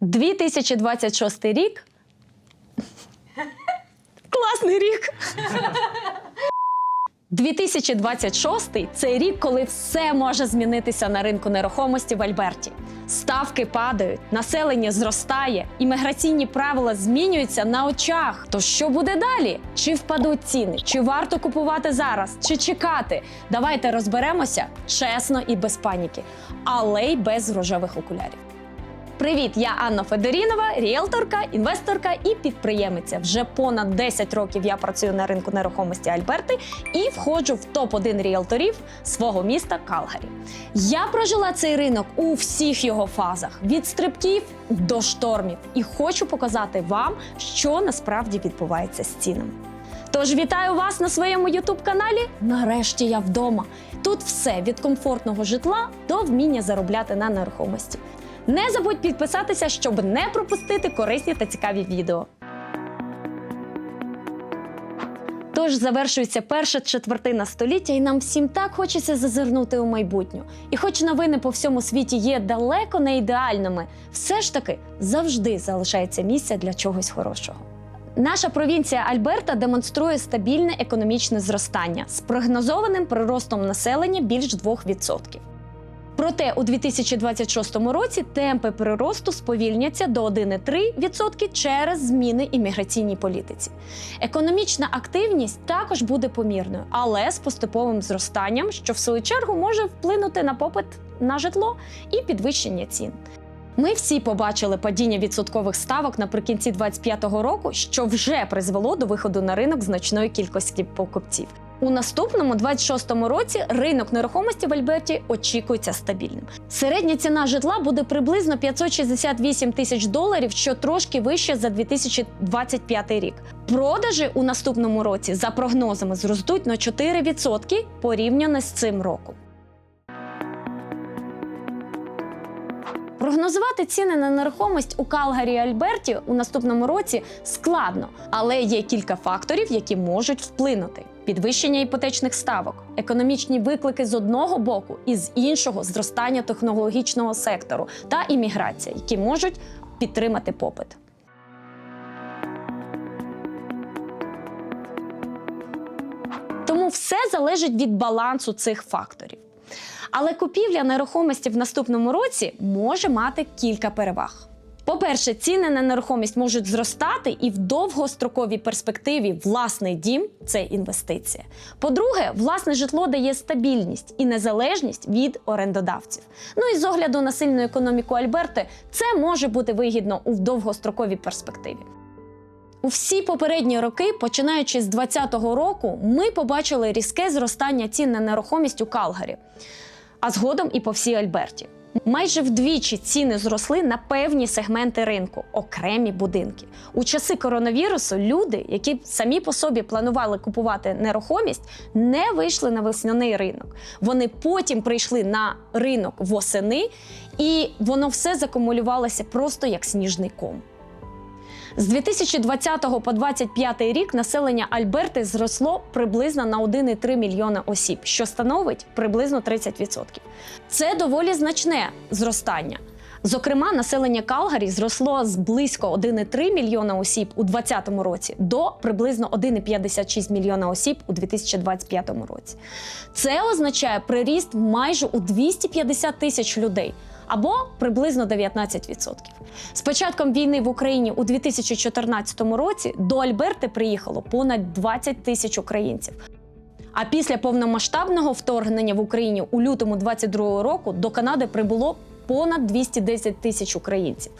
2026 рік. Класний рік. 2026 – це рік, коли все може змінитися на ринку нерухомості в Альберті. Ставки падають, населення зростає, імміграційні правила змінюються на очах. То що буде далі? Чи впадуть ціни? Чи варто купувати зараз? Чи чекати? Давайте розберемося чесно і без паніки, але й без рожевих окулярів. Привіт, я Анна Федорінова, ріелторка, інвесторка і підприємиця. Вже понад 10 років я працюю на ринку нерухомості Альберти і входжу в топ-1 ріелторів свого міста Калгарі. Я прожила цей ринок у всіх його фазах від стрибків до штормів, і хочу показати вам, що насправді відбувається з цінами. Тож вітаю вас на своєму youtube каналі. Нарешті я вдома. Тут все від комфортного житла до вміння заробляти на нерухомості. Не забудь підписатися, щоб не пропустити корисні та цікаві відео. Тож завершується перша четвертина століття, і нам всім так хочеться зазирнути у майбутнє. І хоч новини по всьому світі є далеко не ідеальними, все ж таки завжди залишається місце для чогось хорошого. Наша провінція Альберта демонструє стабільне економічне зростання з прогнозованим приростом населення більш 2%. Проте у 2026 році темпи приросту сповільняться до 1,3% через зміни імміграційній політиці. Економічна активність також буде помірною, але з поступовим зростанням, що в свою чергу може вплинути на попит на житло і підвищення цін. Ми всі побачили падіння відсоткових ставок наприкінці 2025 року, що вже призвело до виходу на ринок значної кількості покупців. У наступному 26-му році ринок нерухомості в Альберті очікується стабільним. Середня ціна житла буде приблизно 568 тисяч доларів, що трошки вище за 2025 рік. Продажі у наступному році, за прогнозами, зростуть на 4% порівняно з цим роком. Прогнозувати ціни на нерухомість у Калгарі і Альберті у наступному році складно, але є кілька факторів, які можуть вплинути: підвищення іпотечних ставок, економічні виклики з одного боку, і з іншого зростання технологічного сектору та імміграція, які можуть підтримати попит. Тому все залежить від балансу цих факторів. Але купівля нерухомості в наступному році може мати кілька переваг. По-перше, ціни на нерухомість можуть зростати, і в довгостроковій перспективі власний дім це інвестиція. По-друге, власне житло дає стабільність і незалежність від орендодавців. Ну і з огляду на сильну економіку Альберти, це може бути вигідно у довгостроковій перспективі. У всі попередні роки, починаючи з 2020 року, ми побачили різке зростання цін на нерухомість у Калгарі, а згодом і по всій Альберті. Майже вдвічі ціни зросли на певні сегменти ринку, окремі будинки. У часи коронавірусу люди, які самі по собі планували купувати нерухомість, не вийшли на весняний ринок. Вони потім прийшли на ринок восени, і воно все закумулювалося просто як сніжний ком. З 2020 по 2025 рік населення Альберти зросло приблизно на 1,3 мільйона осіб, що становить приблизно 30%. Це доволі значне зростання. Зокрема, населення Калгарі зросло з близько 1,3 мільйона осіб у 2020 році до приблизно 1,56 мільйона осіб у 2025 році. Це означає приріст майже у 250 тисяч людей або приблизно 19%. З початком війни в Україні у 2014 році до Альберти приїхало понад 20 тисяч українців. А після повномасштабного вторгнення в Україні у лютому 22 року до Канади прибуло понад 210 тисяч українців.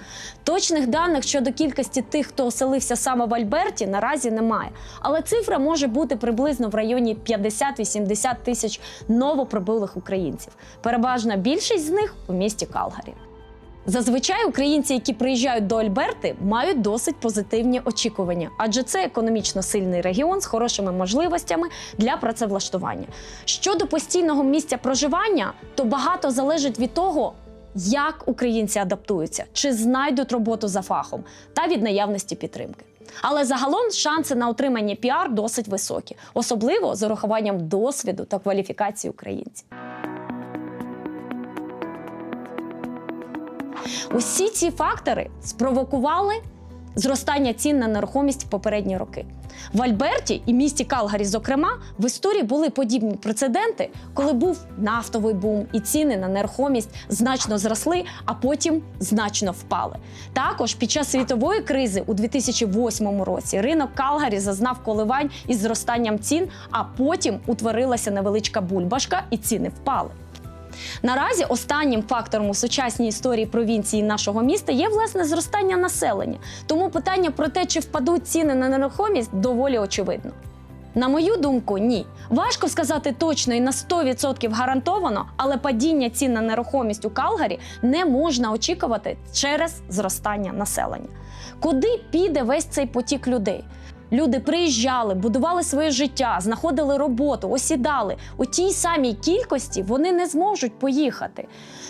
Точних даних щодо кількості тих, хто оселився саме в Альберті, наразі немає. Але цифра може бути приблизно в районі 50-80 тисяч новоприбулих українців. Переважна більшість з них у місті Калгарі. Зазвичай українці, які приїжджають до Альберти, мають досить позитивні очікування, адже це економічно сильний регіон з хорошими можливостями для працевлаштування. Щодо постійного місця проживання, то багато залежить від того, як українці адаптуються, чи знайдуть роботу за фахом та від наявності підтримки. Але загалом шанси на отримання піар досить високі, особливо з урахуванням досвіду та кваліфікації українців. Усі ці фактори спровокували зростання цін на нерухомість в попередні роки. В Альберті і місті Калгарі, зокрема, в історії були подібні прецеденти, коли був нафтовий бум, і ціни на нерухомість значно зросли, а потім значно впали. Також під час світової кризи у 2008 році ринок Калгарі зазнав коливань із зростанням цін, а потім утворилася невеличка бульбашка, і ціни впали. Наразі останнім фактором у сучасній історії провінції нашого міста є власне зростання населення. Тому питання про те, чи впадуть ціни на нерухомість, доволі очевидно. На мою думку, ні. Важко сказати точно і на 100% гарантовано, але падіння цін на нерухомість у Калгарі не можна очікувати через зростання населення. Куди піде весь цей потік людей? Люди приїжджали, будували своє життя, знаходили роботу, осідали. У тій самій кількості вони не зможуть поїхати.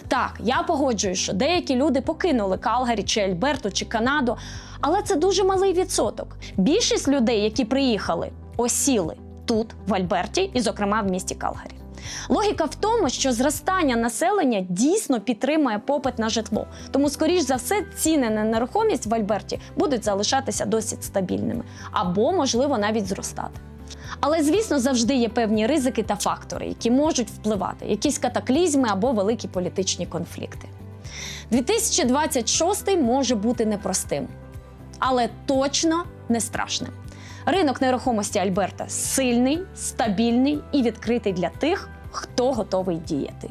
Так, я погоджуюсь, що деякі люди покинули Калгарі чи Альберту чи Канаду, але це дуже малий відсоток. Більшість людей, які приїхали, осіли тут, в Альберті, і, зокрема, в місті Калгарі. Логіка в тому, що зростання населення дійсно підтримує попит на житло. Тому, скоріш за все, ціни на нерухомість в Альберті будуть залишатися досить стабільними або, можливо, навіть зростати. Але, звісно, завжди є певні ризики та фактори, які можуть впливати, якісь катаклізми або великі політичні конфлікти. 2026 може бути непростим, але точно не страшним. Ринок нерухомості Альберта сильний, стабільний і відкритий для тих, хто готовий діяти.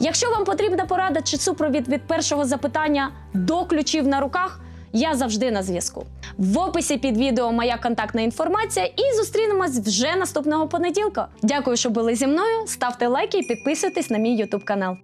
Якщо вам потрібна порада чи супровід від першого запитання до ключів на руках, я завжди на зв'язку. В описі під відео моя контактна інформація і зустрінемось вже наступного понеділка. Дякую, що були зі мною. Ставте лайки і підписуйтесь на мій YouTube канал.